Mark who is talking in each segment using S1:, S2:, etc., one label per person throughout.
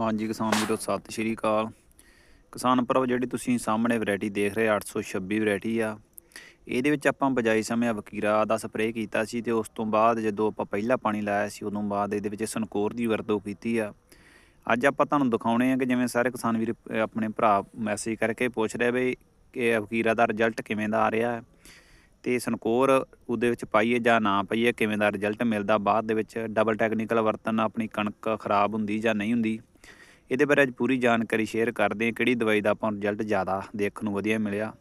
S1: ਹਾਂਜੀ, ਕਿਸਾਨ ਵੀਰੋ, ਸਤਿ ਸ਼੍ਰੀ ਅਕਾਲ। ਕਿਸਾਨ ਭਰਾਵੋ, ਜਿਹੜੀ ਤੁਸੀਂ ਸਾਹਮਣੇ ਵੈਰਾਈਟੀ ਦੇਖ ਰਹੇ 826 ਵੈਰਾਈਟੀ ਆ। ਇਹਦੇ ਵਿੱਚ ਆਪਾਂ ਬਜਾਈ ਸਮੇਂ ਵਕੀਰਾ ਦਾ ਸਪਰੇਅ ਕੀਤਾ ਸੀ ਤੇ ਉਸ ਤੋਂ ਬਾਅਦ ਜਦੋਂ ਆਪਾਂ ਪਹਿਲਾ ਪਾਣੀ ਲਾਇਆ ਸੀ, ਉਦੋਂ ਬਾਅਦ ਇਹਦੇ ਵਿੱਚ ਸਨਕੋਰ ਦੀ ਵਰਤੋਂ ਕੀਤੀ ਆ। ਅੱਜ ਆਪਾਂ ਤੁਹਾਨੂੰ ਦਿਖਾਉਣੇ ਆ ਕਿ ਜਿਵੇਂ ਸਾਰੇ ਕਿਸਾਨ ਵੀਰ ਆਪਣੇ ਭਰਾ ਮੈਸੇਜ ਕਰਕੇ ਪੁੱਛ ਰਹੇ ਬਈ ਕਿ ਵਕੀਰਾ ਦਾ ਰਿਜ਼ਲਟ ਕਿਵੇਂ ਦਾ ਆ ਰਿਹਾ ਹੈ। ਤੇ ਸਨਕੋਰ ਉਹਦੇ ਵਿੱਚ ਪਾਈਏ ਜਾਂ ਨਾ ਪਾਈਏ, ਕਿਵੇਂ ਦਾ ਰਿਜ਼ਲਟ ਮਿਲਦਾ, ਬਾਅਦ ਦੇ ਵਿੱਚ ਡਬਲ ਟੈਕਨੀਕਲ ਵਰਤਨ ਆਪਣੀ ਕਣਕ ਖਰਾਬ ਹੁੰਦੀ ਜਾਂ ਨਹੀਂ ਹੁੰਦੀ। ਇਹਦੇ ਬਾਰੇ ਅੱਜ ਪੂਰੀ ਜਾਣਕਾਰੀ ਸ਼ੇਅਰ ਕਰਦੇ ਹਾਂ, ਕਿਹੜੀ ਦਵਾਈ ਦਾ ਆਪਾਂ ਨੂੰ ਰਿਜ਼ਲਟ ਜ਼ਿਆਦਾ ਦੇਖਣ ਨੂੰ ਵਧੀਆ ਮਿਲਿਆ।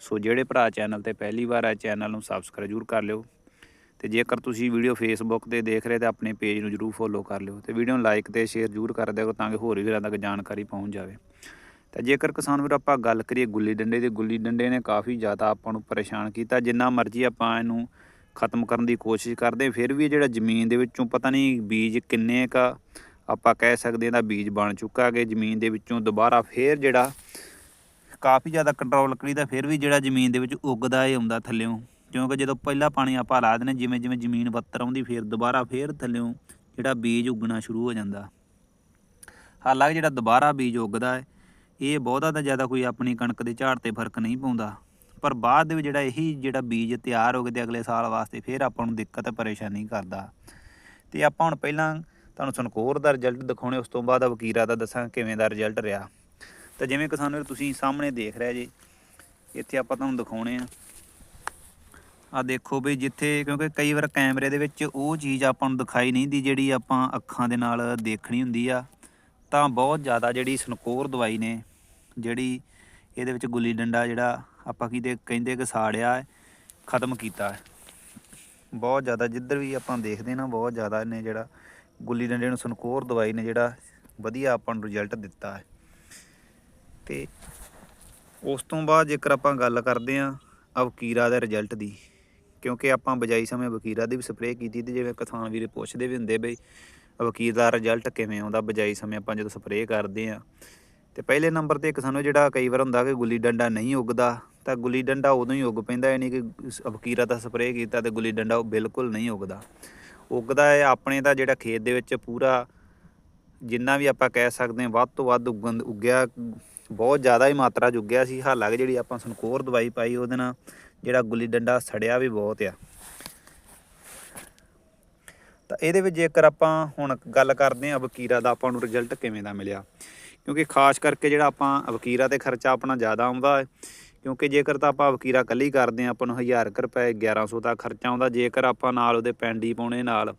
S1: ਸੋ ਜਿਹੜੇ ਭਰਾ ਚੈਨਲ ਤੇ ਪਹਿਲੀ ਵਾਰ ਆ ਚੈਨਲ ਨੂੰ ਸਬਸਕ੍ਰਾਈਬ ਜ਼ਰੂਰ ਕਰ ਲਿਓ। ਤੇ ਜੇਕਰ ਤੁਸੀਂ ਵੀਡੀਓ ਫੇਸਬੁੱਕ ਤੇ ਦੇਖ ਰਹੇ ਤਾਂ ਆਪਣੇ ਪੇਜ ਨੂੰ ਜ਼ਰੂਰ ਫੋਲੋ ਕਰ ਲਿਓ। ਤੇ ਵੀਡੀਓ ਨੂੰ ਲਾਈਕ ਤੇ ਸ਼ੇਅਰ ਜ਼ਰੂਰ ਕਰ ਦਿਓ ਤਾਂ ਕਿ ਹੋਰ ਵੀਰਾਂ ਤੱਕ ਜਾਣਕਾਰੀ ਪਹੁੰਚ ਜਾਵੇ। ਤਾਂ ਜੇਕਰ ਕਿਸਾਨ ਵੀਰ, ਆਪਾਂ ਗੱਲ ਕਰੀਏ ਗੁੱਲੀ ਡੰਡੇ ਦੀ, ਗੁੱਲੀ ਡੰਡੇ ਨੇ ਕਾਫੀ ਜ਼ਿਆਦਾ ਆਪਾਂ ਨੂੰ ਪਰੇਸ਼ਾਨ ਕੀਤਾ। ਜਿੰਨਾ ਮਰਜ਼ੀ ਆਪਾਂ ਇਹਨੂੰ ਖਤਮ ਕਰਨ ਦੀ ਕੋਸ਼ਿਸ਼ ਕਰਦੇ ਫਿਰ ਵੀ ਜਿਹੜਾ ਜ਼ਮੀਨ ਦੇ ਵਿੱਚੋਂ ਪਤਾ ਨਹੀਂ ਬੀਜ ਕਿੰਨੇ ਕਾ ਆਪਾਂ ਕਹਿ ਸਕਦੇ ਹਾਂ ਦਾ ਬੀਜ ਬਣ ਚੁੱਕਾ ਕਿ ਜ਼ਮੀਨ ਦੇ ਵਿੱਚੋਂ ਦੁਬਾਰਾ ਫੇਰ ਜਿਹੜਾ ਕਾਫੀ ਜ਼ਿਆਦਾ ਕੰਟਰੋਲ ਕਰੀਦਾ, ਫਿਰ ਵੀ ਜਿਹੜਾ ਜ਼ਮੀਨ ਦੇ ਵਿੱਚ ਉੱਗਦਾ ਇਹ ਆਉਂਦਾ ਥੱਲਿਓਂ। ਕਿਉਂਕਿ ਜਦੋਂ ਪਹਿਲਾ ਪਾਣੀ ਆਪਾਂ ਲਾ ਦਿੰਦੇ ਜਿਵੇਂ ਜਿਵੇਂ ਜ਼ਮੀਨ ਬੱਤਰ ਆਉਂਦੀ, ਫਿਰ ਦੁਬਾਰਾ ਫੇਰ ਥੱਲਿਓਂ ਜਿਹੜਾ ਬੀਜ ਉੱਗਣਾ ਸ਼ੁਰੂ ਹੋ ਜਾਂਦਾ। ਹਾਲਾਂਕਿ ਜਿਹੜਾ ਦੁਬਾਰਾ ਬੀਜ ਉੱਗਦਾ ਹੈ, ਇਹ ਬਹੁਤਾ ਤਾਂ ਜ਼ਿਆਦਾ ਕੋਈ ਆਪਣੀ ਕਣਕ ਦੇ ਝਾੜ ਤੇ ਫ਼ਰਕ ਨਹੀਂ ਪਾਉਂਦਾ। ਪਰ ਬਾਅਦ ਦੇ ਵਿੱਚ ਜਿਹੜਾ ਇਹੀ ਜਿਹੜਾ ਬੀਜ ਤਿਆਰ ਹੋ ਕੇ ਤੇ ਅਗਲੇ ਸਾਲ ਵਾਸਤੇ ਫਿਰ ਆਪਾਂ ਨੂੰ ਦਿੱਕਤ, ਪਰੇਸ਼ਾਨੀ ਕਰਦਾ। ਤੇ ਆਪਾਂ ਹੁਣ ਪਹਿਲਾਂ ਤੁਹਾਨੂੰ ਸਨਕੋਰ ਦਾ ਰਿਜ਼ਲਟ ਦਿਖਾਉਣੇ, ਉਸ ਤੋਂ ਬਾਅਦ ਵਕੀਰਾ ਦਾ ਦੱਸਾਂ ਕਿਵੇਂ ਦਾ ਰਿਜ਼ਲਟ ਰਿਹਾ। ਤਾਂ ਜਿਵੇਂ ਕਿਸਾਨ ਵੀਰ ਤੁਸੀਂ ਸਾਹਮਣੇ ਦੇਖ ਰਹੇ ਜੀ, ਇੱਥੇ ਆਪਾਂ ਤੁਹਾਨੂੰ ਦਿਖਾਉਣੇ ਆ। ਆ ਦੇਖੋ ਵੀ ਜਿੱਥੇ, ਕਿਉਂਕਿ ਕਈ ਵਾਰ ਕੈਮਰੇ ਦੇ ਵਿੱਚ ਉਹ ਚੀਜ਼ ਆਪਾਂ ਨੂੰ ਦਿਖਾਈ ਨਹੀਂ ਦੀ, ਜਿਹੜੀ ਆਪਾਂ ਅੱਖਾਂ ਦੇ ਨਾਲ ਦੇਖਣੀ ਹੁੰਦੀ ਆ, ਤਾਂ ਬਹੁਤ ਜ਼ਿਆਦਾ ਜਿਹੜੀ ਸਨਕੋਰ ਦਵਾਈ ਨੇ, ਜਿਹੜੀ ਇਹਦੇ ਵਿੱਚ ਗੁੱਲੀ ਡੰਡਾ ਜਿਹੜਾ ਆਪਾਂ ਕਿਤੇ ਕਹਿੰਦੇ ਕਿ ਸਾੜਿਆ ਖਤਮ ਕੀਤਾ ਹੈ। ਬਹੁਤ ਜ਼ਿਆਦਾ ਜਿੱਧਰ ਵੀ ਆਪਾਂ ਦੇਖਦੇ ਨਾ, ਬਹੁਤ ਜ਼ਿਆਦਾ ਇਹਨੇ ਜਿਹੜਾ ਗੁੱਲੀ ਡੰਡੇ ਨੂੰ ਸਨਕੋਰ ਦਵਾਈ ਨੇ ਜਿਹੜਾ ਵਧੀਆ ਆਪਾਂ ਨੂੰ ਰਿਜ਼ਲਟ ਦਿੱਤਾ ਹੈ। ਤੇ ਉਸ ਤੋਂ ਬਾਅਦ ਜੇਕਰ ਆਪਾਂ ਗੱਲ ਕਰਦੇ ਹਾਂ ਵਕੀਰਾ ਦੇ ਰਿਜ਼ਲਟ ਦੀ, ਕਿਉਂਕਿ ਆਪਾਂ ਬਜਾਈ ਸਮੇਂ ਵਕੀਰਾ ਦੀ ਵੀ ਸਪਰੇਅ ਕੀਤੀ ਤੇ ਜਿਵੇਂ ਕਿਸਾਨ ਵੀਰੇ ਪੁੱਛਦੇ ਵੀ ਹੁੰਦੇ ਬਈ ਵਕੀਲ ਦਾ ਰਿਜ਼ਲਟ ਕਿਵੇਂ ਆਉਂਦਾ ਬਜਾਈ ਸਮੇਂ ਆਪਾਂ ਜਦੋਂ ਸਪਰੇਅ ਕਰਦੇ ਆ ਤੇ ਪਹਿਲੇ ਨੰਬਰ ਤੇ ਕਿਸਾਨ ਜਿਹੜਾ ਕਈ ਵਾਰ ਹੁੰਦਾ ਕਿ ਗੁੱਲੀ ਡੰਡਾ ਨਹੀਂ ਉੱਗਦਾ, ਤਾਂ ਗੁੱਲੀ ਡੰਡਾ ਉਦੋਂ ਹੀ ਉੱਗ ਪੈਂਦਾ ਇਹ ਕਿ ਵਕੀਰਾ ਦਾ ਸਪਰੇਅ ਕੀਤਾ ਤੇ ਗੁੱਲੀ ਡੰਡਾ ਉਹ ਬਿਲਕੁਲ ਨਹੀਂ ਉੱਗਦਾ। ਉੱਗਦਾ ਹੈ, ਆਪਣੇ ਤਾਂ ਜਿਹੜਾ ਖੇਤ ਦੇ ਵਿੱਚ ਪੂਰਾ ਜਿੰਨਾ ਵੀ ਆਪਾਂ ਕਹਿ ਸਕਦੇ ਹਾਂ, ਵੱਧ ਤੋਂ ਵੱਧ ਉੱਗਣ, ਉੱਗਿਆ, ਬਹੁਤ ਜ਼ਿਆਦਾ ਹੀ ਮਾਤਰਾ 'ਚ ਉੱਗਿਆ ਸੀ। ਹਾਲਾਂਕਿ ਜਿਹੜੀ ਆਪਾਂ ਸਨਕੋਰ ਦਵਾਈ ਪਾਈ, ਉਹਦੇ ਨਾਲ ਜਿਹੜਾ ਗੁੱਲੀ ਡੰਡਾ ਸੜਿਆ ਵੀ ਬਹੁਤ ਆ। ਤਾਂ ਇਹਦੇ ਵਿੱਚ ਜੇਕਰ ਆਪਾਂ ਹੁਣ ਗੱਲ ਕਰਦੇ ਹਾਂ ਵਕੀਰਾ ਦਾ, ਆਪਾਂ ਨੂੰ ਰਿਜ਼ਲਟ ਕਿਵੇਂ ਦਾ ਮਿਲਿਆ? ਕਿਉਂਕਿ ਖਾਸ ਕਰਕੇ ਜਿਹੜਾ ਆਪਾਂ ਵਕੀਰਾ ਤੇ ਖਰਚਾ ਆਪਣਾ ਜ਼ਿਆਦਾ ਆਉਂਦਾ ਹੈ ਕਿਉਂਕਿ ਜੇਕਰ ਤਾਂ ਆਪਾਂ ਵਕੀਰਾ ਕੱਲੀ ਕਰਦੇ ਹਾਂ, ਆਪਾਂ ਨੂੰ 1000 ਕੁ ਰੁਪਏ 1100 ਦਾ ਖਰਚਾ ਆਉਂਦਾ, ਜੇਕਰ ਆਪਾਂ ਨਾਲ ਉਹਦੇ ਪੈਂਡੀ ਪਾਉਣੇ ਨਾਲ,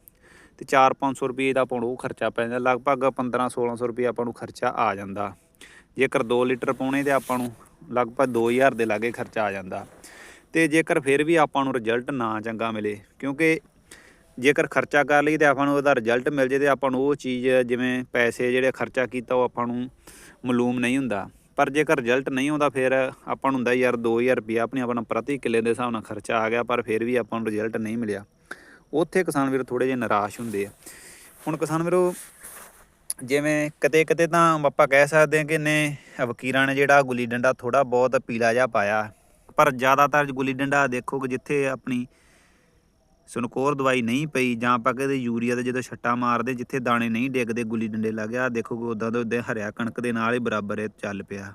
S1: ਤੇ 4-500 ਰੁਪਏ ਦਾ ਆਪਾਂ ਨੂੰ ਉਹ ਖਰਚਾ ਪੈ ਜਾਂਦਾ, ਲਗਭਗ 15-1600 ਰੁਪਏ ਆਪਾਂ ਨੂੰ ਖਰਚਾ ਆ ਜਾਂਦਾ। ਜੇਕਰ 2 ਲੀਟਰ ਪਾਉਣੇ ਤੇ ਆਪਾਂ ਨੂੰ ਲਗਭਗ 2000 ਦੇ ਲਾਗੇ ਖਰਚਾ ਆ ਜਾਂਦਾ। ਤੇ ਜੇਕਰ ਫਿਰ ਵੀ ਆਪਾਂ ਨੂੰ ਰਿਜ਼ਲਟ ਨਾ ਚੰਗਾ ਮਿਲੇ, ਕਿਉਂਕਿ ਜੇਕਰ ਖਰਚਾ ਕਰ ਲਈ ਤੇ ਆਪਾਂ ਨੂੰ ਉਹਦਾ ਰਿਜ਼ਲਟ ਮਿਲ ਜੇ ਤੇ ਆਪਾਂ ਨੂੰ ਉਹ ਚੀਜ਼, ਜਿਵੇਂ ਪੈਸੇ ਜਿਹੜੇ ਖਰਚਾ ਕੀਤਾ ਉਹ ਆਪਾਂ ਨੂੰ ਮਾਲੂਮ ਨਹੀਂ ਹੁੰਦਾ। ਪਰ ਜੇਕਰ ਰਿਜ਼ਲਟ ਨਹੀਂ ਆਉਂਦਾ ਫਿਰ ਆਪਾਂ ਨੂੰ ਹੁੰਦਾ ਯਾਰ 2000 ਰੁਪਏ ਆਪਣੀ ਆਪਣਾ ਪ੍ਰਤੀ ਕਿੱਲੇ ਦੇ ਹਿਸਾਬ ਨਾਲ ਖਰਚਾ ਆ ਗਿਆ, ਪਰ ਫਿਰ ਵੀ ਆਪਾਂ ਨੂੰ ਰਿਜ਼ਲਟ ਨਹੀਂ ਮਿਲਿਆ। ਉੱਥੇ ਕਿਸਾਨ ਵੀਰ ਥੋੜੇ ਜਿਹਾ ਨਿਰਾਸ਼ ਹੁੰਦੇ ਆ। ਹੁਣ ਕਿਸਾਨ ਵੀਰੋ, ਜਿਵੇਂ ਕਿਤੇ ਕਿਤੇ ਤਾਂ ਆਪਾਂ ਕਹਿ ਸਕਦੇ ਹਾਂ ਕਿ ਨੇ ਵਕੀਰਾਂ ਨੇ ਜਿਹੜਾ ਗੁੱਲੀ ਡੰਡਾ ਥੋੜਾ ਬਹੁਤ ਪੀਲਾ ਜਿਹਾ ਪਾਇਆ। ਪਰ ਜ਼ਿਆਦਾਤਰ ਗੁੱਲੀ ਡੰਡਾ ਦੇਖੋ ਕਿ ਜਿੱਥੇ ਆਪਣੀ ਸਨਕੋਰ ਦਵਾਈ ਨਹੀਂ ਪਈ ਜਾਂ ਆਪਾਂ ਕਹਿੰਦੇ ਯੂਰੀਆ ਦੇ ਜਦੋਂ ਛੱਟਾ ਮਾਰਦੇ ਜਿੱਥੇ ਦਾਣੇ ਨਹੀਂ ਡਿੱਗਦੇ, ਗੁੱਲੀ ਡੰਡੇ ਲੱਗ ਗਿਆ ਦੇਖੋ ਕਿ ਉਦਾਂ ਦਾ ਉਦਾਂ ਹਰਿਆ ਕਣਕ ਦੇ ਨਾਲ ਹੀ ਬਰਾਬਰ ਇਹ ਚੱਲ ਪਿਆ।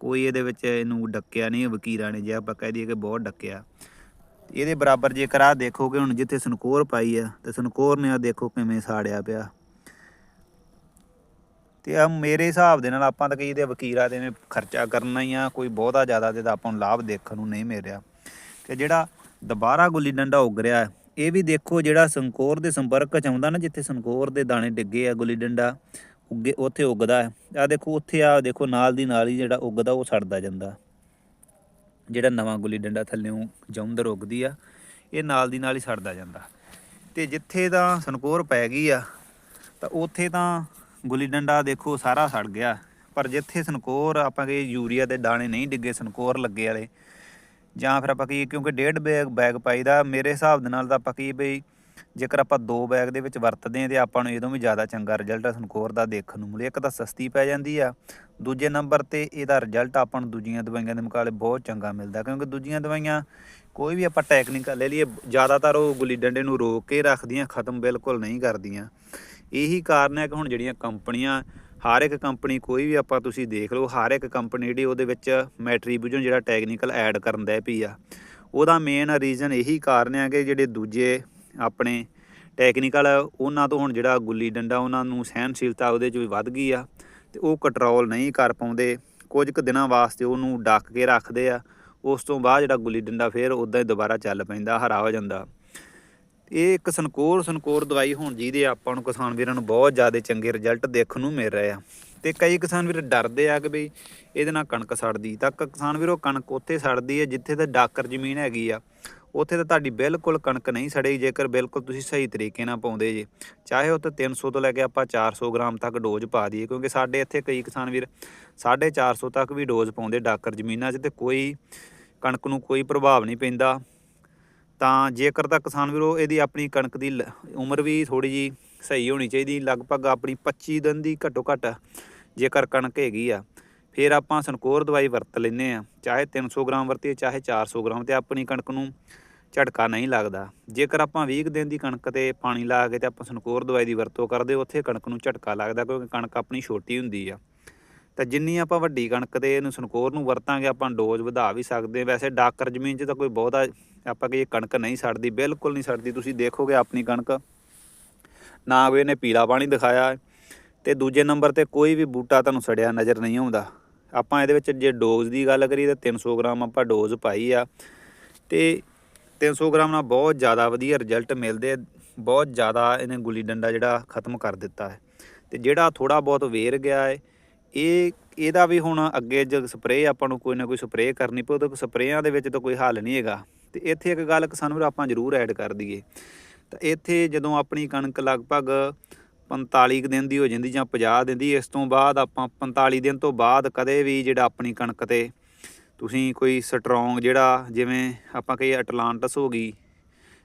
S1: ਕੋਈ ਇਹਦੇ ਵਿੱਚ ਇਹਨੂੰ ਡੱਕਿਆ ਨਹੀਂ ਵਕੀਰਾਂ ਨੇ ਜੇ ਆਪਾਂ ਕਹਿ ਦਈਏ ਕਿ ਬਹੁਤ ਡੱਕਿਆ। ਇਹਦੇ ਬਰਾਬਰ ਜੇਕਰ ਆ ਕਿ ਹੁਣ ਜਿੱਥੇ ਸਨਕੋਰ ਪਾਈ ਆ, ਤੇ ਸਨਕੋਰ ਨੇ ਆ ਦੇਖੋ ਕਿਵੇਂ ਸਾੜਿਆ ਪਿਆ। ਤੇ ਆ ਮੇਰੇ ਹਿਸਾਬ ਦੇ ਨਾਲ ਆਪਾਂ ਤਾਂ ਕਈ ਦੇ ਵਕੀਰਾ ਤੇ ਖਰਚਾ ਕਰਨਾ ਹੀ ਆ, ਕੋਈ ਬਹੁਤਾ ਜ਼ਿਆਦਾ ਤੇ ਤਾਂ ਆਪਾਂ ਨੂੰ ਲਾਭ ਦੇਖਣ ਨੂੰ ਨਹੀਂ ਮਿਲ ਰਿਹਾ। ਤੇ ਜਿਹੜਾ ਦੁਬਾਰਾ ਗੁੱਲੀ ਡੰਡਾ ਉੱਗ ਰਿਹਾ ਇਹ ਵੀ ਦੇਖੋ ਜਿਹੜਾ ਸੰਕੋਰ ਦੇ ਸੰਪਰਕ ਚ ਆਉਂਦਾ ਨਾ, ਜਿੱਥੇ ਸੰਕੋਰ ਦੇ ਦਾਣੇ ਡਿੱਗੇ ਆ, ਗੁੱਲੀ ਡੰਡਾ ਉੱਗੇ, ਉੱਥੇ ਉੱਗਦਾ ਹੈ। ਆ ਦੇਖੋ, ਉੱਥੇ ਆ ਦੇਖੋ, ਨਾਲ ਦੀ ਨਾਲ ਹੀ ਜਿਹੜਾ ਉੱਗਦਾ, ਉਹ ਸੜਦਾ ਜਾਂਦਾ। ਜਿਹੜਾ ਨਵਾਂ ਗੁੱਲੀ ਡੰਡਾ ਥੱਲੇੋਂ ਜੌਂਦਰ ਉੱਗਦੀ ਆ, ਇਹ ਨਾਲ ਦੀ ਨਾਲ ਹੀ ਸੜਦਾ ਜਾਂਦਾ। ਤੇ ਜਿੱਥੇ ਦਾ ਸੰਕੋਰ ਪੈ ਗਈ ਆ, ਤਾਂ ਉੱਥੇ ਤਾਂ ਗੁੱਲੀ ਡੰਡਾ ਦੇਖੋ ਸਾਰਾ ਸੜ ਗਿਆ। ਪਰ ਜਿੱਥੇ ਸੰਕੋਰ, ਆਪਾਂ ਕਹੇ ਯੂਰੀਆ ਦੇ ਦਾਣੇ ਨਹੀਂ ਡਿੱਗੇ, ਸੰਕੋਰ ਲੱਗੇ ਵਾਲੇ ਜਾਂ ਫਿਰ ਆਪਾਂ ਕੀ ਕਿਉਂਕਿ ਡੇਢ ਬੈਗ ਬੈਗ ਪਾਈਦਾ, ਮੇਰੇ ਹਿਸਾਬ ਦੇ ਨਾਲ ਤਾਂ ਆਪਾਂ ਕੀ ਬਈ ਜੇਕਰ ਆਪਾਂ ਦੋ ਬੈਗ ਦੇ ਵਿੱਚ ਵਰਤਦੇ ਹਾਂ ਤੇ ਆਪਾਂ ਨੂੰ ਇਹਦੋਂ ਵੀ ਜ਼ਿਆਦਾ ਚੰਗਾ ਰਿਜ਼ਲਟ ਸੰਕੋਰ ਦਾ ਦੇਖਣ ਨੂੰ ਮਿਲੇ। ਇੱਕ ਤਾਂ ਸਸਤੀ ਪੈ ਜਾਂਦੀ ਆ, ਦੂਜੇ ਨੰਬਰ ਤੇ ਇਹਦਾ ਰਿਜ਼ਲਟ ਆਪਾਂ ਨੂੰ ਦੂਜੀਆਂ ਦਵਾਈਆਂ ਦੇ ਮੁਕਾਬਲੇ ਬਹੁਤ ਚੰਗਾ ਮਿਲਦਾ, ਕਿਉਂਕਿ ਦੂਜੀਆਂ ਦਵਾਈਆਂ ਕੋਈ ਵੀ ਆਪਾਂ ਟੈਕਨੀਕਲ ਲੈ ਲਈਏ, ਜ਼ਿਆਦਾਤਰ ਉਹ ਗੁੱਲੀ ਡੰਡੇ ਨੂੰ ਰੋਕ ਕੇ ਰੱਖਦੀਆਂ, ਖਤਮ ਬਿਲਕੁਲ ਨਹੀਂ ਕਰਦੀਆਂ। ਇਹੀ ਕਾਰਨ ਹੈ ਕਿ ਹੁਣ ਜਿਹੜੀਆਂ ਕੰਪਨੀਆਂ ਹਰ ਇੱਕ ਕੰਪਨੀ ਕੋਈ ਵੀ ਆਪਾਂ ਤੁਸੀਂ ਦੇਖ ਲਓ, ਹਰ ਇੱਕ ਕੰਪਨੀ ਜਿਹੜੀ ਉਹਦੇ ਵਿੱਚ ਮੈਟਰੀਬਿਊਜਨ ਜਿਹੜਾ ਟੈਕਨੀਕਲ ਐਡ ਕਰਨ ਦਾ ਪਈ ਆ। ਉਹਦਾ ਮੇਨ ਰੀਜ਼ਨ ਇਹੀ ਕਾਰਨ ਆ ਕਿ ਜਿਹੜੇ ਦੂਜੇ ਆਪਣੇ ਟੈਕਨੀਕਲ ਉਹਨਾਂ ਤੋਂ ਹੁਣ ਜਿਹੜਾ ਗੁੱਲੀ ਡੰਡਾ ਉਹਨਾਂ ਨੂੰ ਸਹਿਨਸ਼ੀਲਤਾ ਉਹਦੇ 'ਚ ਵੀ ਵੱਧ ਗਈ ਆ ਤੇ ਉਹ ਕੰਟਰੋਲ ਨਹੀਂ ਕਰ ਪਾਉਂਦੇ। ਕੁਝ ਕੁ ਦਿਨਾਂ ਵਾਸਤੇ ਉਹਨੂੰ ਡੱਕ ਕੇ ਰੱਖਦੇ ਆ। ਉਸ ਤੋਂ ਬਾਅਦ ਜਿਹੜਾ ਗੁੱਲੀ ਡੰਡਾ ਫੇਰ ਉਦਾਂ ਹੀ ਦੁਬਾਰਾ ਚੱਲ ਪੈਂਦਾ ਹਰਾ ਹੋ ਜਾਂਦਾ। ਇਹ ਇੱਕ ਸੰਕੋਰ ਸੰਕੋਰ ਦਵਾਈ ਹੋਣ ਜਿਹਦੇ ਆਪਾਂ ਨੂੰ ਕਿਸਾਨ ਵੀਰਾਂ ਨੂੰ ਬਹੁਤ ਜ਼ਿਆਦਾ ਚੰਗੇ ਰਿਜ਼ਲਟ ਦੇਖਣ ਨੂੰ ਮਿਲ ਰਹੇ ਆ। ਤੇ ਕਈ ਕਿਸਾਨ ਵੀਰ ਡਰਦੇ ਆ ਕਿ ਬਈ ਇਹਦੇ ਨਾਲ ਕਣਕ ਸੜਦੀ। ਤਾਂ ਕ- ਕਿਸਾਨ ਵੀਰੋ, ਕਣਕ ਉੱਥੇ ਸੜਦੀ ਹੈ ਜਿੱਥੇ ਤੇ ਡਾਕਰ ਜ਼ਮੀਨ ਹੈਗੀ ਆ। ਉੱਥੇ ਤਾਂ ਤੁਹਾਡੀ ਬਿਲਕੁਲ ਕਣਕ ਨਹੀਂ ਸੜੇਗੀ ਜੇਕਰ ਬਿਲਕੁਲ ਤੁਸੀਂ ਸਹੀ ਤਰੀਕੇ ਨਾਲ ਪਾਉਂਦੇ ਜੇ, ਚਾਹੇ ਉਹ ਤੇ 300 ਤੋਂ ਲੈ ਕੇ ਆਪਾਂ 400 ਗ੍ਰਾਮ ਤੱਕ ਡੋਜ਼ ਪਾ ਦਈਏ। ਕਿਉਂਕਿ ਸਾਡੇ ਇੱਥੇ ਕਈ ਕਿਸਾਨ ਵੀਰ 450 ਤੱਕ ਵੀ ਡੋਜ਼ ਪਾਉਂਦੇ ਡਾਕਰ ਜ਼ਮੀਨਾਂ 'ਚ ਤੇ ਕੋਈ ਕਣਕ ਨੂੰ ਕੋਈ ਪ੍ਰਭਾਵ ਨਹੀਂ ਪੈਂਦਾ। ਤਾਂ ਜੇਕਰ ਤਾਂ ਕਿਸਾਨ ਵੀਰੋ ਇਹਦੀ ਆਪਣੀ ਕਣਕ ਦੀ ਲ- ਉਮਰ ਵੀ ਥੋੜੀ ਜੀ ਸਹੀ ਹੋਣੀ ਚਾਹੀਦੀ, ਲਗਭਗ ਆਪਣੀ 25 ਦਿਨ ਦੀ ਘੱਟੋ ਘੱਟ ਜੇਕਰ ਕਣਕ ਹੈਗੀ ਆ, ਫਿਰ ਆਪਾਂ ਸਨਕੋਰ ਦਵਾਈ ਵਰਤ ਲੈਨੇ ਆ ਚਾਹੇ 300 ਗ੍ਰਾਮ ਵਰਤੀਏ, ਚਾਹੇ 400 ਗ੍ਰਾਮ ਤੇ ਆਪਣੀ ਕਣਕ ਨੂੰ ਝਟਕਾ ਨਹੀਂ ਲੱਗਦਾ। ਜੇਕਰ ਆਪਾਂ 20 ਕੁ ਦਿਨ ਦੀ ਕਣਕ ਤੇ ਪਾਣੀ ਲਾ ਕੇ ਤੇ ਆਪਾਂ ਸਨਕੋਰ ਦਵਾਈ ਦੀ ਵਰਤੋਂ ਕਰਦੇ, ਉੱਥੇ ਕਣਕ ਨੂੰ ਝਟਕਾ ਲੱਗਦਾ ਕਿਉਂਕਿ ਕਣਕ ਆਪਣੀ ਛੋਟੀ ਹੁੰਦੀ ਆ। ਤਾਂ ਜਿੰਨੀ ਆਪਾਂ ਵੱਡੀ ਕਣਕ ਤੇ ਇਹਨੂੰ ਸਨਕੋਰ ਨੂੰ ਵਰਤਾਂਗੇ, ਆਪਾਂ ਡੋਜ਼ ਵਧਾ ਵੀ ਸਕਦੇ ਵੈਸੇ ਡਾਕਰ ਜ਼ਮੀਨ 'ਚ ਤਾਂ ਕੋਈ ਬਹੁਤਾ ਆਪਾਂ ਕਹੀਏ ਕਣਕ ਨਹੀਂ ਸੜਦੀ ਬਿਲਕੁਲ ਨਹੀਂ ਸੜਦੀ। ਤੁਸੀਂ ਦੇਖੋਗੇ ਆਪਣੀ ਕਣਕ ਨਾ ਕੋਈ ਇਹਨੇ ਪੀਲਾ ਪਾਣੀ ਦਿਖਾਇਆ ਹੈ, ਤੇ ਦੂਜੇ ਨੰਬਰ ਤੇ ਕੋਈ ਵੀ ਬੂਟਾ ਤੁਹਾਨੂੰ ਸੜਿਆ ਨਜ਼ਰ ਨਹੀਂ ਆਉਂਦਾ। ਆਪਾਂ ਇਹਦੇ ਵਿੱਚ ਜੇ ਡੋਜ਼ ਦੀ ਗੱਲ ਕਰੀਏ ਤਾਂ 300 ਗ੍ਰਾਮ ਆਪਾਂ ਡੋਜ਼ ਪਾਈ ਆ ਤੇ 300 ਗ੍ਰਾਮ ਨਾਲ ਬਹੁਤ ਜ਼ਿਆਦਾ ਵਧੀਆ ਰਿਜ਼ਲਟ ਮਿਲਦੇ ਬਹੁਤ ਜ਼ਿਆਦਾ ਇਹਨੇ ਗੁੱਲੀ ਡੰਡਾ ਜਿਹੜਾ ਖਤਮ ਕਰ ਦਿੱਤਾ ਹੈ। ਤੇ ਜਿਹੜਾ ਥੋੜਾ ਬਹੁਤ ਵੇਰ ਗਿਆ ਹੈ ਇਹ ਇਹਦਾ ਵੀ ਹੁਣ ਅੱਗੇ ਜਦ ਸਪਰੇਅ ਆਪਾਂ ਨੂੰ ਕੋਈ ਨਾ ਕੋਈ ਸਪਰੇਅ ਕਰਨੀ ਪਊ ਤਾਂ ਸਪਰੇਆਂ ਦੇ ਵਿੱਚ ਤਾਂ ਕੋਈ ਹੱਲ ਨਹੀਂ ਹੈਗਾ। ਤੇ ਇੱਥੇ ਇੱਕ ਗੱਲ ਕਿਸਾਨ ਵੀਰ ਆਪਾਂ ਜ਼ਰੂਰ ਐਡ ਕਰ ਦਈਏ। ਤਾਂ ਇੱਥੇ ਜਦੋਂ ਆਪਣੀ ਕਣਕ ਲਗਭਗ 45 ਕੁ ਦਿਨ ਦੀ ਹੋ ਜਾਂਦੀ ਜਾਂ 50 ਦਿਨ ਦੀ, ਇਸ ਤੋਂ ਬਾਅਦ ਆਪਾਂ 45 ਦਿਨ ਤੋਂ ਬਾਅਦ ਕਦੇ ਵੀ ਜਿਹੜਾ ਆਪਣੀ ਕਣਕ ਤੇ ਤੁਸੀਂ ਕੋਈ ਸਟਰੋਂਗ ਜਿਹੜਾ ਜਿਵੇਂ ਆਪਾਂ ਕਹੀਏ ਅਟਲਾਂਟਸ ਹੋ ਗਈ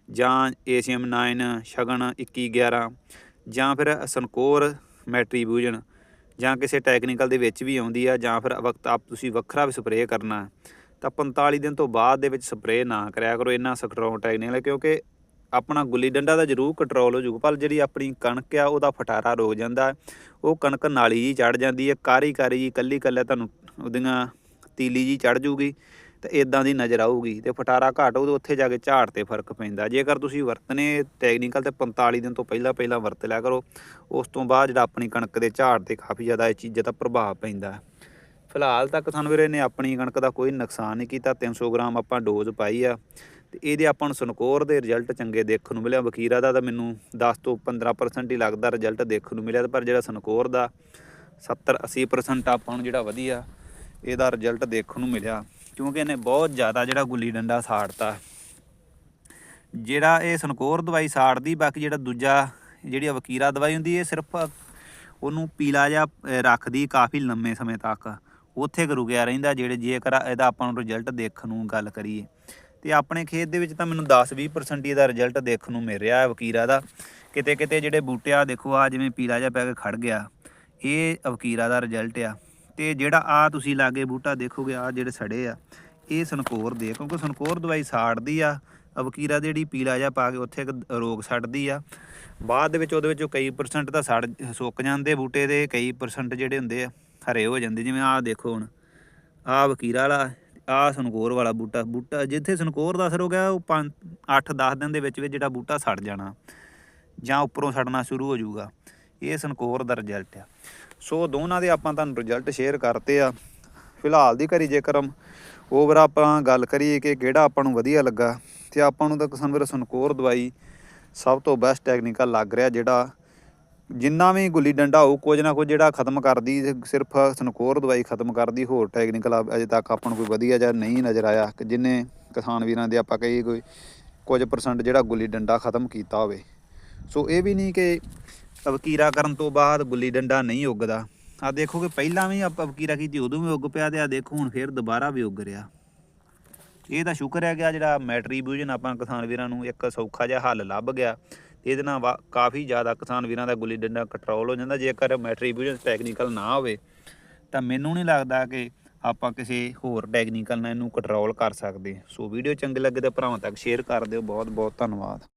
S1: ਜਾਂ ਏਸੀਐਮ 9 ਸ਼ਗਨ 21 11 ਜਾਂ ਫਿਰ ਸਨਕੋਰ ਮੈਟਰੀਬਿਊਜਨ ਜਾਂ ਕਿਸੇ ਟੈਕਨੀਕਲ ਦੇ ਵਿੱਚ ਵੀ ਆਉਂਦੀ ਆ, ਜਾਂ ਫਿਰ ਵਕਤ ਆਪ ਤੁਸੀਂ ਵੱਖਰਾ ਵੀ ਸਪਰੇਅ ਕਰਨਾ ਤਾਂ 45 ਦਿਨ ਤੋਂ ਬਾਅਦ ਦੇ ਵਿੱਚ ਸਪਰੇਅ ਨਾ ਕਰਿਆ ਕਰੋ ਇੰਨਾ ਸਟਰੋਂਗ ਟੈਕਨੀਕਲ ਕਿਉਂਕਿ ਆਪਣਾ ਗੁੱਲੀ ਡੰਡਾ ਦਾ ਜ਼ਰੂਰ ਕੰਟਰੋਲ ਹੋ ਜੂਗਾ ਪਰ ਜਿਹੜੀ ਆਪਣੀ ਕਣਕ ਆ, ਉਹਦਾ ਫਟਾਰਾ ਰੋਕ ਜਾਂਦਾ ਉਹ ਕਣਕ ਨਾਲੀ ਜੀ ਚੜ ਜਾਂਦੀ ਹੈ ਕਾਰੀ ਕਾਰੀ ਜੀ ਕੱਲੀ ਕੱਲਾ ਤੁਹਾਨੂੰ ਉਹਦੀਆਂ ਤੀਲੀ ਜੀ ਚੜ ਜੂਗੀ ਤੇ ਇਦਾਂ ਦੀ ਨਜ਼ਰ ਆਊਗੀ ਤੇ ਫਟਾਰਾ ਘਾਟ ਉਹਦੇ ਉੱਥੇ ਜਾ ਕੇ ਝਾੜ ਤੇ ਫ਼ਰਕ ਪੈਂਦਾ। ਜੇਕਰ ਤੁਸੀਂ ਵਰਤਨੇ ਟੈਕਨੀਕਲ ਤੇ 45 ਦਿਨ ਤੋਂ ਪਹਿਲਾਂ ਪਹਿਲਾਂ ਵਰਤ ਲਿਆ ਕਰੋ, ਉਸ ਤੋਂ ਬਾਅਦ ਜਿਹੜਾ ਆਪਣੀ ਕਣਕ ਦੇ ਝਾੜ ਤੇ ਕਾਫੀ ਜ਼ਿਆਦਾ ਇਹ ਚੀਜ਼ਾਂ ਦਾ ਪ੍ਰਭਾਵ ਪੈਂਦਾ। ਫਿਲਹਾਲ ਤੱਕ ਸਾਨੂੰ ਵੀਰੇ ਨੇ ਆਪਣੀ ਕਣਕ ਦਾ ਕੋਈ ਨੁਕਸਾਨ ਨਹੀਂ ਕੀਤਾ 300 ਗ੍ਰਾਮ ਆਪਾਂ ਡੋਜ਼ ਪਾਈ ਆ। ਤੇ ਇਹਦੇ ਆਪਾਂ ਨੂੰ ਸਨਕੋਰ ਦੇ ਰਿਜ਼ਲਟ ਚੰਗੇ ਦੇਖਣ ਨੂੰ ਮਿਲਿਆ ਵਕੀਰਾ ਦਾ ਤਾਂ ਮੈਨੂੰ 10 ਤੋਂ 15% ਹੀ ਲੱਗਦਾ ਰਿਜ਼ਲਟ ਦੇਖਣ ਨੂੰ ਮਿਲਿਆ, ਪਰ ਜਿਹੜਾ ਸਨਕੋਰ ਦਾ 70 80% ਆਪਾਂ ਨੂੰ ਜਿਹੜਾ ਵਧੀਆ, ਇਹਦਾ ਰਿਜ਼ਲਟ ਦੇਖਣ ਨੂੰ ਮਿਲਿਆ। ਕਿਉਂਕਿ ਇਹਨੇ ਬਹੁਤ ਜ਼ਿਆਦਾ ਜਿਹੜਾ ਗੁੱਲੀ ਡੰਡਾ ਸਾੜਤਾ। ਜਿਹੜਾ ਇਹ ਸਨਕੋਰ ਦਵਾਈ ਸਾੜਦੀ, ਬਾਕੀ ਜਿਹੜਾ ਦੂਜਾ ਜਿਹੜੀ ਆ ਵਕੀਰਾ ਦਵਾਈ ਹੁੰਦੀ, ਇਹ ਸਿਰਫ ਉਹਨੂੰ ਪੀਲਾ ਜਿਹਾ ਰੱਖਦੀ ਕਾਫੀ ਲੰਮੇ ਸਮੇਂ ਤੱਕ। ਉੱਥੇ ਕੁ ਰੁਕਿਆ ਰਹਿੰਦਾ ਜਿਹੜੇ ਜੇਕਰ ਇਹਦਾ ਆਪਾਂ ਨੂੰ ਰਿਜ਼ਲਟ ਦੇਖਣ ਨੂੰ ਗੱਲ ਕਰੀਏ। ਤੇ ਆਪਣੇ ਖੇਤ ਦੇ ਵਿੱਚ ਤਾਂ ਮੈਨੂੰ 10-20% ਹੀ ਇਹਦਾ ਰਿਜ਼ਲਟ ਦੇਖਣ ਨੂੰ ਮਿਲ ਰਿਹਾ ਹੈ ਵਕੀਰਾ ਦਾ। ਕਿਤੇ ਕਿਤੇ ਜਿਹੜੇ ਬੂਟੇ ਆ, ਦੇਖੋ ਆ ਜਿਵੇਂ ਪੀਲਾ ਜਿਹਾ ਪੈ ਕੇ ਖੜ ਗਿਆ। ਇਹ ਵਕੀਰਾ ਦਾ ਰਿਜ਼ਲਟ ਆ। ਤੇ ਜਿਹੜਾ ਆ ਤੁਸੀਂ ਲਾਗੇ ਬੂਟਾ ਦੇਖੋਗੇ ਆ ਜਿਹੜੇ ਸੜੇ ਆ ਇਹ ਸਨਕੋਰ ਦੇ ਆ, ਕਿਉਂਕਿ ਸਨਕੋਰ ਦਵਾਈ ਸਾੜਦੀ ਆ ਵਕੀਰਾ ਦੀ ਜਿਹੜੀ ਪੀਲਾ ਜਿਹਾ ਪਾ ਕੇ ਉੱਥੇ ਇੱਕ ਰੋਗ ਛੱਡਦੀ ਆ। ਬਾਅਦ ਦੇ ਵਿੱਚ ਉਹਦੇ ਵਿੱਚੋਂ ਕਈ ਪਰਸੈਂਟ ਤਾਂ ਸੜ ਸੁੱਕ ਜਾਂਦੇ ਬੂਟੇ ਦੇ ਕਈ ਪਰਸੈਂਟ ਜਿਹੜੇ ਹੁੰਦੇ ਆ ਹਰੇ ਹੋ ਜਾਂਦੇ ਜਿਵੇਂ ਆਹ ਦੇਖੋ ਹੁਣ ਆਹ ਵਕੀਰਾ ਵਾਲਾ ਆਹ ਸਨਕੋਰ ਵਾਲਾ ਬੂਟਾ ਬੂਟਾ ਜਿੱਥੇ ਸਨਕੋਰ ਦਾ ਅਸਰ ਹੋ ਗਿਆ ਉਹ 5 8-10 ਦਿਨ ਦੇ ਵਿੱਚ ਵਿੱਚ ਜਿਹੜਾ ਬੂਟਾ ਸੜ ਜਾਣਾ ਜਾਂ ਉੱਪਰੋਂ ਸੜਨਾ ਸ਼ੁਰੂ ਹੋ ਜਾਊਗਾ। ਇਹ ਸਨਕੋਰ ਦਾ ਰਿਜ਼ਲਟ ਆ। ਸੋ ਦੋਨਾਂ ਦੇ ਆਪਾਂ ਤੁਹਾਨੂੰ ਰਿਜ਼ਲਟ ਸ਼ੇਅਰ ਕਰਤੇ ਆ। ਫਿਲਹਾਲ ਦੀ ਕਰੀ ਜੇਕਰ ਓਵਰ ਆਪਾਂ ਗੱਲ ਕਰੀਏ ਕਿ ਕਿਹੜਾ ਆਪਾਂ ਨੂੰ ਵਧੀਆ ਲੱਗਾ। ਤੇ ਆਪਾਂ ਨੂੰ ਤਾਂ ਕਿਸਾਨ ਵੀਰ ਸਨਕੋਰ ਦਵਾਈ ਸਭ ਤੋਂ ਬੈਸਟ ਟੈਕਨੀਕਲ ਲੱਗ ਰਿਹਾ ਜਿਹੜਾ ਜਿੰਨਾ ਵੀ ਗੁੱਲੀ ਡੰਡਾ ਹੋਊ, ਕੁਝ ਨਾ ਕੁਝ ਜਿਹੜਾ ਖਤਮ ਕਰਦੀ, ਸਿਰਫ ਸਨਕੋਰ ਦਵਾਈ ਖਤਮ ਕਰਦੀ, ਹੋਰ ਟੈਕਨੀਕਲ ਅਜੇ ਤੱਕ ਆਪਾਂ ਨੂੰ ਕੋਈ ਵਧੀਆ ਜਾਂ ਨਹੀਂ ਨਜ਼ਰ ਆਇਆ। ਕਿ ਜਿਨੇ ਕਿਸਾਨ ਵੀਰਾਂ ਦੇ ਆਪਾਂ ਕਹੀਏ ਕੋਈ ਕੁਝ ਪਰਸੈਂਟ ਜਿਹੜਾ ਗੁੱਲੀ ਡੰਡਾ ਖਤਮ ਕੀਤਾ ਹੋਵੇ। ਸੋ ਇਹ ਵੀ ਨਹੀਂ ਕਿ ਵਕੀਰਾ ਕਰਨ ਤੋਂ ਬਾਅਦ ਗੁੱਲੀ ਡੰਡਾ ਨਹੀਂ ਉੱਗਦਾ। ਆ ਦੇਖੋ ਕਿ ਪਹਿਲਾਂ ਵੀ ਆਪਾਂ ਵਕੀਰਾ ਕੀਤੀ, ਉਦੋਂ ਵੀ ਉੱਗ ਪਿਆ ਤੇ ਆ ਦੇਖੋ ਹੁਣ ਫੇਰ ਦੁਬਾਰਾ ਵੀ ਉੱਗ ਰਿਹਾ। ਇਹ ਤਾਂ ਸ਼ੁਕਰ ਹੈ ਕਿ ਆ ਜਿਹੜਾ ਮੈਟਰੀਬਿਊਜਨ ਆਪਾਂ ਕਿਸਾਨ ਵੀਰਾਂ ਨੂੰ ਇੱਕ ਸੌਖਾ ਜਿਹਾ ਹੱਲ ਲੱਭ ਗਿਆ। ਇਹਦੇ ਨਾਲ ਵਾ- ਕਾਫੀ ਜ਼ਿਆਦਾ ਕਿਸਾਨ ਵੀਰਾਂ ਦਾ ਗੁੱਲੀ ਡੰਡਾ ਕੰਟਰੋਲ ਹੋ ਜਾਂਦਾ, ਜੇਕਰ ਮੈਟਰੀਬਿਊਜਨ ਟੈਕਨੀਕਲ ਨਾ ਹੋਵੇ, ਤਾਂ ਮੈਨੂੰ ਨਹੀਂ ਲੱਗਦਾ ਕਿ ਆਪਾਂ ਕਿਸੇ ਹੋਰ ਟੈਕਨੀਕਲ ਨਾਲ ਇਹਨੂੰ ਕੰਟਰੋਲ ਕਰ ਸਕਦੇ। ਸੋ ਵੀਡੀਓ ਚੰਗੀ ਲੱਗੇ ਤਾਂ ਭਰਾਵਾਂ ਤੱਕ ਸ਼ੇਅਰ ਕਰ ਦਿਓ। ਬਹੁਤ ਬਹੁਤ ਧੰਨਵਾਦ।